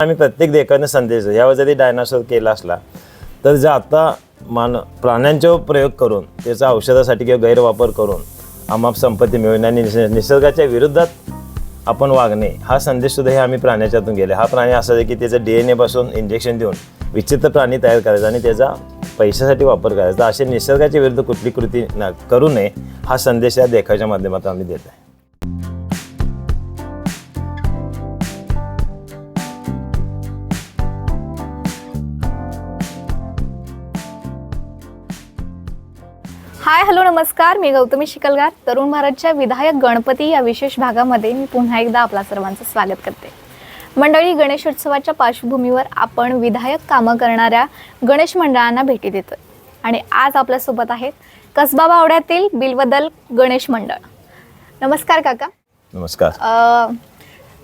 आम्ही प्रत्येक देखाने संदेश यावर जरी डायनासोर केला असला तर जे आता मान प्राण्यांचा प्रयोग करून त्याचा औषधासाठी किंवा गैरवापर करून आम्हाला संपत्ती मिळवणे आणि निसर्गाच्या विरुद्धात आपण वागणे हा संदेश सुद्धा हे आम्ही प्राण्याच्यातून गेले. हा प्राणी असा आहे की त्याचं डी एन एपासून इंजेक्शन देऊन विचित्र प्राणी तयार करायचा आणि त्याचा पैशासाठी वापर करायचा. असे निसर्गाच्या विरुद्ध कुठली कृती न करू नये हा संदेश या देखाच्या माध्यमातून आम्ही देत आहे. हाय हॅलो नमस्कार. मी गौतमी शिकलगार तरुण भारतच्या विधायक गणपती या विशेष भागामध्ये मी पुन्हा एकदा आपला सर्वांचं स्वागत करते. मंडळी गणेशोत्सवाच्या पार्श्वभूमीवर आपण विधायक कामं करणाऱ्या गणेश मंडळांना भेटी देतोय. आणि आज आपल्यासोबत आहेत कसबा बावड्यातील बिलबदल गणेश मंडळ. नमस्कार काका. नमस्कार.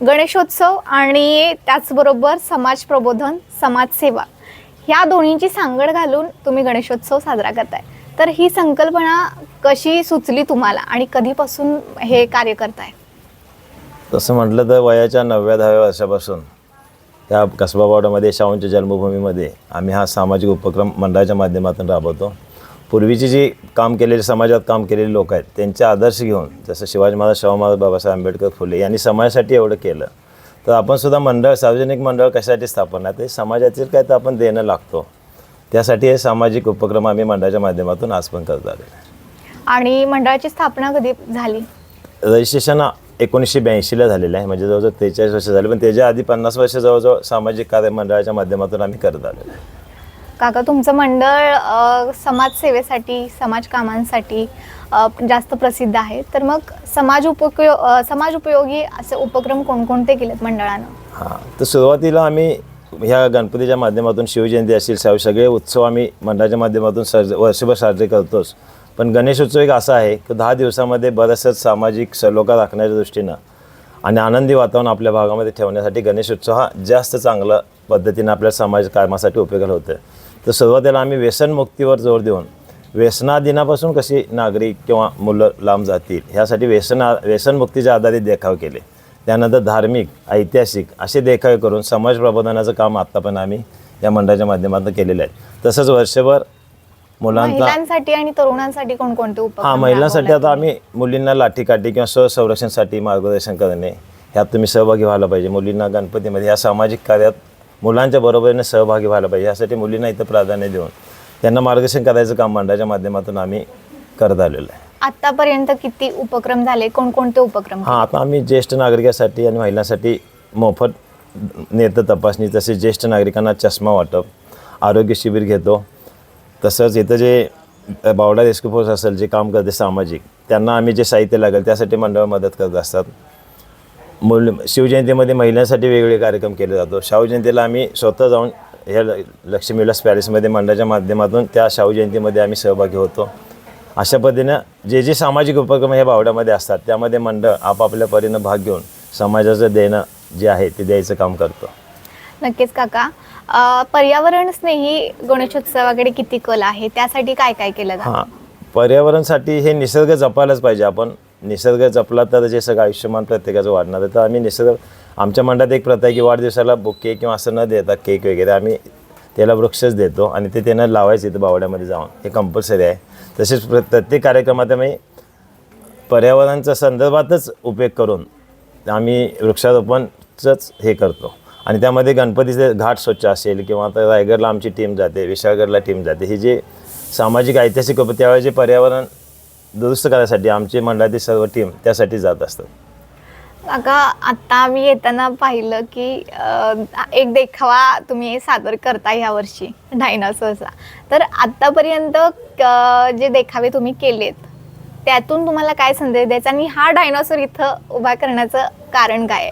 गणेशोत्सव आणि त्याचबरोबर समाज प्रबोधन समाजसेवा ह्या दोन्हींची सांगड घालून तुम्ही गणेशोत्सव साजरा करताय. तर ही संकल्पना कशी सुचली तुम्हाला आणि कधीपासून हे कार्य करताय? तसं म्हटलं तर वयाच्या नवव्या दहाव्या वर्षापासून त्या कसबावाडामध्ये शाहूंच्या जन्मभूमीमध्ये आम्ही हा सामाजिक उपक्रम मंडळाच्या माध्यमातून राबवतो. पूर्वीची जी काम केलेले समाजात काम केलेले लोक आहेत त्यांचे आदर्श घेऊन जसं शिवाजी महाराज शाहू महाराज बाबासाहेब आंबेडकर फुले यांनी समाजासाठी एवढं केलं. तर आपण सुद्धा मंडळ सार्वजनिक मंडळ कशासाठी स्थापना ते समाजातील काय तर आपण देणं लागतो. त्यासाठी हे सामाजिक उपक्रम आम्ही मंडळाच्या माध्यमातून आज पण करत आलेलो आहे. आणि मंडळाची स्थापना कधी झाली? रजिस्ट्रेशन एकोणीसशे ब्याऐंशीला झालेलं आहे. म्हणजे जवळजवळ त्रेचाळीस वर्ष झाले. पण त्याच्या आधी पन्नास वर्ष जवळजवळ सामाजिक कार्य मंडळाच्या माध्यमातून आम्ही करत आलेलो आहे. काका तुमचं मंडळ अ, समाजसेवेसाठी समाज कामांसाठी अ, जास्त प्रसिद्ध आहे. तर मग समाज उपयोग समाज उपयोगी असे उपक्रम कोणकोणते केलेत मंडळानं? हां तर सुरुवातीला आम्ही ह्या गणपतीच्या माध्यमातून शिवजयंती असेल सग- सगळे उत्सव आम्ही मंडळाच्या माध्यमातून सर्ज वर्षभर साजरे करतोच. पण गणेश उत्सव एक असा आहे की दहा दिवसामध्ये बऱ्याचशाच सामाजिक सलोखा राखण्याच्या दृष्टीनं आणि आनंदी वातावरण आपल्या भागामध्ये ठेवण्यासाठी गणेश उत्सव हा जास्त चांगला पद्धतीनं आपल्या समाज कामासाठी उपयोगाला होतं तर सुरुवातीला आम्ही व्यसनमुक्तीवर जोर देऊन व्यसनादिनापासून कशी नागरिक किंवा मुलं लांब जातील ह्यासाठी व्यसन व्यसनमुक्तीच्या आधारित देखाव केले. त्यानंतर धार्मिक ऐतिहासिक असे देखावे करून समाज प्रबोधनाचं काम आत्ता पण आम्ही या मंडळाच्या माध्यमातून केलेलं आहे. तसंच वर्षभर महिलांसाठी आणि तरुणांसाठी कोणकोणते उपक्रम हां महिलांसाठी आता आम्ही मुलींना लाठीकाठी किंवा स्वसंरक्षणासाठी मार्गदर्शन करणे ह्यात तुम्ही सहभागी व्हायला पाहिजे. मुलींना गणपतीमध्ये या सामाजिक कार्यात मुलांच्या बरोबरीने सहभागी व्हायला पाहिजे. यासाठी मुलींना इथं प्राधान्य देऊन त्यांना मार्गदर्शन करायचं काम मंडळाच्या माध्यमातून आम्ही करत आलेलं आहे. आतापर्यंत किती उपक्रम झाले? कोणकोणते उपक्रम हां आता आम्ही ज्येष्ठ नागरिकासाठी आणि महिलांसाठी मोफत नेत्र तपासणी तसेच ज्येष्ठ नागरिकांना चष्मा वाटप आरोग्य शिबिर घेतो. तसंच इथं जे बावडा रेस्क्यू फोर्स असेल जे काम करते सामाजिक त्यांना आम्ही जे साहित्य लागेल त्यासाठी मंडळ मदत करत असतात. मुल शिवजयंतीमध्ये महिलांसाठी वेगवेगळे कार्यक्रम केले जातो. शाहू जयंतीला आम्ही स्वतः जाऊन ह्या ल- लक्ष्मी विलास पॅलेसमध्ये मंडळाच्या माध्यमातून त्या शाहू जयंतीमध्ये आम्ही सहभागी होतो. अशा पद्धतीनं जे जे सामाजिक उपक्रम ह्या बावड्यामध्ये असतात त्यामध्ये मंडळ आपापल्या परीनं भाग घेऊन समाजाचं देणं जे आहे ते द्यायचं काम करतो. नक्कीच काका. अं, पर्यावरण स्नेही गणेशोत्सवाकडे किती कल आहे? त्यासाठी काय काय केलं जातं? हां. पर्यावरणासाठी हे निसर्ग जपायलाच पाहिजे आपण. निसर्ग जपला तर जे सगळं आयुष्यमान प्रत्येकाचं वाढणार आहे. तर आम्ही निसर्ग आमच्या मंडळात एक प्रथा आहे की वाढदिवसाला बुके किंवा असं न देता केक वगैरे आम्ही त्याला वृक्षच देतो आणि ते त्यांना लावायचं इथं बावड्यामध्ये जाऊन. हे कंपल्सरी आहे. तसेच प्र प्रत्येक कार्यक्रमात आम्ही पर्यावरणाच्या संदर्भातच उपयोग करून आम्ही वृक्षारोपणचंच हे करतो. आणि त्यामध्ये गणपतीचे घाट स्वच्छ असेल किंवा आता रायगडला आमची टीम जाते विशाळगडला टीम जाते. ही जे सामाजिक ऐतिहासिक उपयोग जे पर्यावरण दुरुस्त करायसाठी आमची मंडळातील सर्व टीम त्यासाठी जात असतात. अगं आता आम्ही येताना पाहिलं की अं, एक देखावा तुम्ही सादर करता ह्या वर्षी डायनासोरचा. तर आतापर्यंत क- जे देखावे तुम्ही केलेत त्यातून तुम्हाला काय संदेश द्यायचा? आणि हा डायनासोर इथं उभा करण्याचं कारण काय आहे?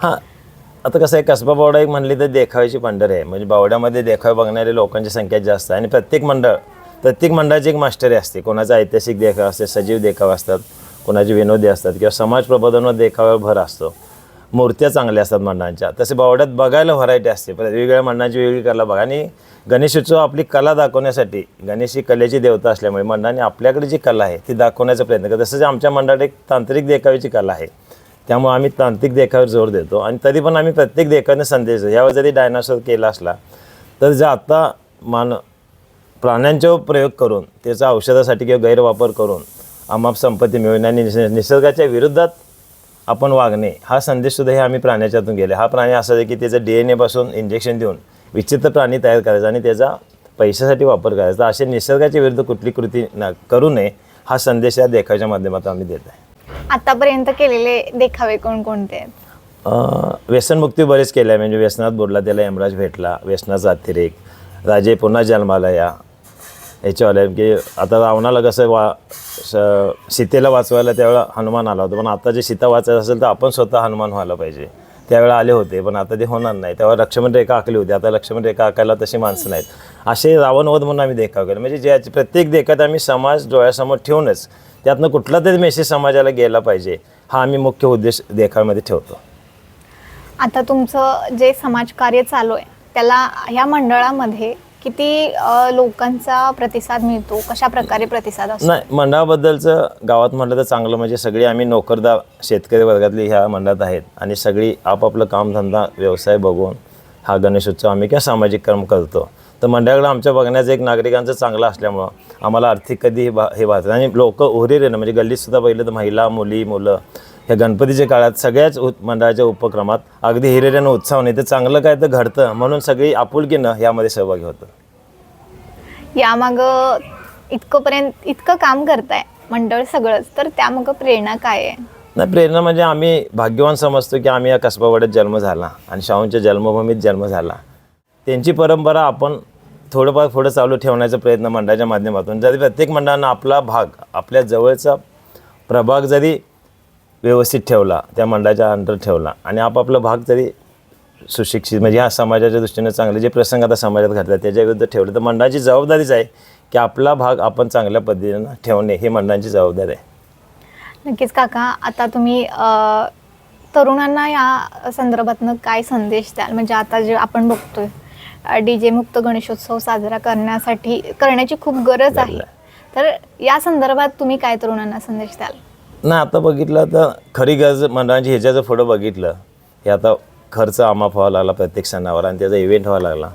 आता कसं आहे कसबा बावडा एक म्हणली तर देखाव्याची पंढर आहे. म्हणजे बावड्यामध्ये देखावे बघणारे लोकांची संख्या जास्त आहे. आणि प्रत्येक मंडळ प्रत्येक मंडळाची एक मास्टरी असते. कोणाचा ऐतिहासिक देखावा असते सजीव देखावा असतात. कोणाचे विनोदी असतात. किंवा समाज प्रबोधनावर देखाव्यावर भर असतो. मूर्त्या चांगल्या असतात मंडळांच्या. तसे बावड्यात बघायला व्हरायटी असते. पण वेगवेगळ्या मंडळांची वेगळी कला बघा. आणि गणेशोत्सव आपली कला दाखवण्यासाठी गणेश ही कलेची देवता असल्यामुळे मंडळाने आपल्याकडे जी कला आहे ती दाखवण्याचा प्रयत्न करतो तसंच आमच्या मंडळात एक तांत्रिक देखाव्याची कला आहे. त्यामुळे आम्ही तांत्रिक देखावर जोर देतो. आणि तरी पण आम्ही प्रत्येक देखाने संदेश देतो. यावर जरी डायनासोर केला असला तर जे आता मान प्राण्यांचा प्रयोग करून त्याचा औषधासाठी किंवा गैरवापर करून अमाप संपत्ती मिळवणे आणि निस- निसर्गाच्या विरोधात आपण वागणे हा संदेशसुद्धा हे आम्ही प्राण्याच्यातून गेले. हा प्राणी असा आहे की त्याचं डी एन एपासून इंजेक्शन देऊन विचित्र प्राणी तयार करायचा आणि त्याचा पैशासाठी वापर करायचा. असे निसर्गाच्या विरुद्ध कुठली कृती ना करू नये हा संदेश या देखाच्या माध्यमातून आम्ही देत आहे. आतापर्यंत केलेले देखावे कोणकोणते आहेत? व्यसनमुक्ती बरेच केल्या म्हणजे व्यसनात बोलला त्याला यमराज भेटला व्यसनाचा अतिरेक राजे पुन्हा जन्माला या याच्यावाले की आता रावणाला कसं वा स- सीतेला वाचवायला त्यावेळा हनुमान आला होता. पण आता जे सीता वाचायचं असेल तर आपण स्वतः हनुमान व्हायला पाहिजे. त्यावेळेला आले होते पण आता ते होणार नाही. तेव्हा लक्ष्मण रेखा आखली होती. आता लक्ष्मण रेखा आकायला तशी माणसं नाहीत. असे रावणवध म्हणून आम्ही देखाव केला. म्हणजे ज्या प्रत्येक देखात आम्ही समाज डोळ्यासमोर ठेवूनच त्यातनं कुठला तरी मेसेज समाजाला गेला पाहिजे हा आम्ही मुख्य उद्देश देखाव्यामध्ये ठेवतो. आता तुमचं जे समाजकार्य चालू आहे त्याला ह्या मंडळामध्ये किती लोकांचा प्रतिसाद मिळतो? कशा प्रकारे प्रतिसाद असतो? नाही मंडळाबद्दलचं गावात म्हटलं तर चांगलं म्हणजे सगळी आम्ही नोकरदार शेतकरी वर्गातली ह्या मंडळात आहेत आणि सगळी आपापलं कामधंदा व्यवसाय बघून हा गणेशोत्सव आम्ही किंवा सामाजिक कर्म करतो. तर मंडळाकडे आमच्या बघण्याचं एक नागरिकांचं चांगलं असल्यामुळं आम्हाला आर्थिक कधी हे बा हे वाचत आणि लोक उहिरेनं म्हणजे गल्लीतसुद्धा बघितलं तर महिला मुली मुलं ह्या गणपतीच्या काळात सगळ्याच उत मंडळाच्या उपक्रमात अगदी हिरेऱ्यानं उत्साह नाही तर चांगलं काय तर घडतं म्हणून सगळी आपुलकीनं यामध्ये सहभागी होतं. यामागं इतकंपर्यंत इतकं काम करताय मंडळ सगळंच तर त्यामागं प्रेरणा काय आहे? नाही प्रेरणा म्हणजे आम्ही भाग्यवान समजतो की आम्ही या कसबावाड्यात जन्म झाला आणि शाहूंच्या जन्मभूमीत जन्म झाला. त्यांची परंपरा आपण थोडंफार पुढं चालू ठेवण्याचा प्रयत्न मंडळाच्या माध्यमातून. जरी प्रत्येक मंडळानं आपला भाग आपल्या जवळचा प्रभाग जरी व्यवस्थित ठेवला त्या मंडळाच्या अंडर ठेवला. आणि आपापला भाग जरी सुशिक्षित म्हणजे ह्या समाजाच्या दृष्टीने चांगले जे प्रसंग आता समाजात घडतात त्याच्या विरुद्ध ठेवले तर मंडळाची जबाबदारीच आहे की आपला भाग आपण चांगल्या पद्धतीनं ठेवणे ही मंडळाची जबाबदारी आहे. नक्कीच काका आता तुम्ही तरुणांना या संदर्भातनं काय संदेश द्याल? म्हणजे आता जे आपण बघतोय डी जे मुक्त गणेशोत्सव साजरा करण्यासाठी करण्याची खूप गरज आहे. तर या संदर्भात तुम्ही काय तरुणांना संदेश द्याल? ना आता बघितलं तर खरी गरज मंडळांची ह्याच्याचं पुढं बघितलं हे आता खर्च आमाफ व्हावा लागला प्रत्येक सणावर आणि त्याचा इव्हेंट व्हावा लागला.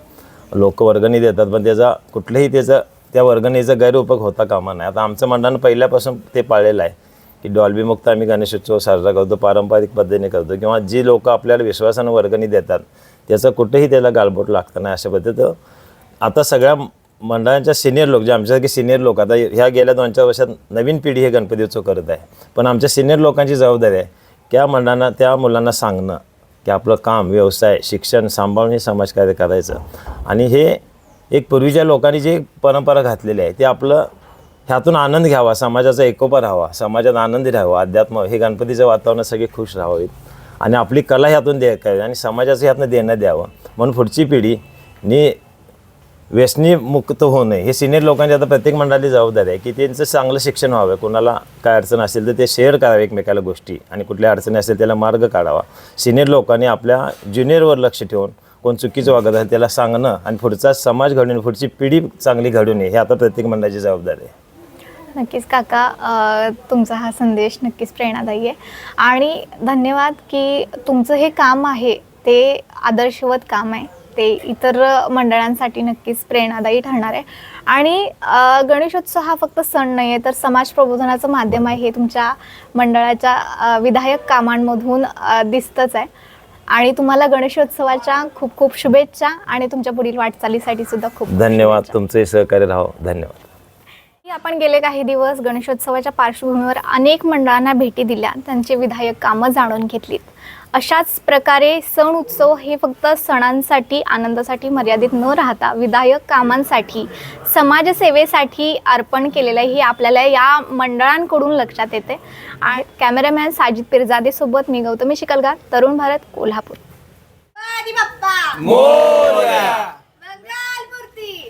लोक वर्गणी देतात पण त्याचा कुठल्याही त्याचा त्या वर्गणीचा गैरउपयोग होता कामा नाही. आता आमचं मंडळानं पहिल्यापासून ते पाळलेलं आहे की डॉल्बीमुक्त आम्ही गणेशोत्सव साजरा करतो पारंपरिक पद्धतीने करतो. किंवा जी लोक आपल्याला विश्वासानं वर्गणी देतात त्याचं कुठेही त्याला गालबोट लागतं नाही अशा पद्धतीनं. आता सगळ्या मंडळांच्या सिनियर लोक जे आमच्यासारखे सिनियर लोक आता ह्या गेल्या दोन चार वर्षात नवीन पिढी हे गणपती उत्सव करत आहे. पण आमच्या सिनियर लोकांची जबाबदारी आहे त्या मंडळांना त्या मुलांना सांगणं की आपलं काम व्यवसाय शिक्षण सांभाळून हे समाजकार्य करायचं. आणि हे एक पूर्वीच्या लोकांनी जी परंपरा घातलेली आहे ते आपलं ह्यातून आनंद घ्यावा समाजाचा एकोपा राहावा समाजात आनंदी राहावा अध्यात्म हे गणपतीचं वातावरण सगळे खुश राहावेत आणि आपली कला ह्यातून दे करावी आणि समाजाचं ह्यातनं देणं द्यावं. म्हणून पुढची पिढी व्यसनी मुक्त होऊ हे सिनियर लोकांची आता प्रत्येक मंडळाची जबाबदारी आहे की त्यांचं चांगलं शिक्षण व्हावं कोणाला काय अडचण असेल तर ते शेअर करावे एकमेकाला गोष्टी आणि कुठल्या अडचणी असेल त्याला मार्ग काढावा. सिनियर लोकांनी आपल्या ज्युनियरवर लक्ष ठेवून कोण चुकीचं वागत असेल त्याला सांगणं आणि पुढचा समाज घडून पुढची पिढी चांगली घडू नये हे आता प्रत्येक मंडळाची जबाबदारी आहे. नक्कीच काका तुमचा हा संदेश नक्कीच प्रेरणादायी आहे. आणि धन्यवाद की तुमचं हे काम आहे ते आदर्शवत काम आहे. ते इतर मंडळांसाठी नक्कीच प्रेरणादायी ठरणार आहे. आणि गणेशोत्सव हा फक्त सण नाही आहे तर समाज प्रबोधनाचं माध्यम आहे हे तुमच्या मंडळाच्या विधायक कामांमधून दिसतंच आहे. आणि तुम्हाला गणेशोत्सवाच्या खूप खूप शुभेच्छा आणि तुमच्या पुढील वाटचालीसाठी सुद्धा खूप धन्यवाद. तुमचे सहकार्य राहो धन्यवाद. आपण गेले काही दिवस गणेशोत्सवाच्या पार्श्वभूमीवर अनेक मंडळांना भेटी दिल्या त्यांची विधायक कामं जाणून घेतलीत. अशाच प्रकारे सण उत्सव हे फक्त सणांसाठी आनंदासाठी मर्यादित न राहता विधायक कामांसाठी समाजसेवेसाठी अर्पण केलेलं आहे हे आपल्याला या मंडळांकडून लक्षात येते. आणि कॅमेरामॅन साजिद पिरजादे सोबत मी गौतमी शिकलगार तरुण भारत कोल्हापूर. मोरया. मंगल मूर्ती.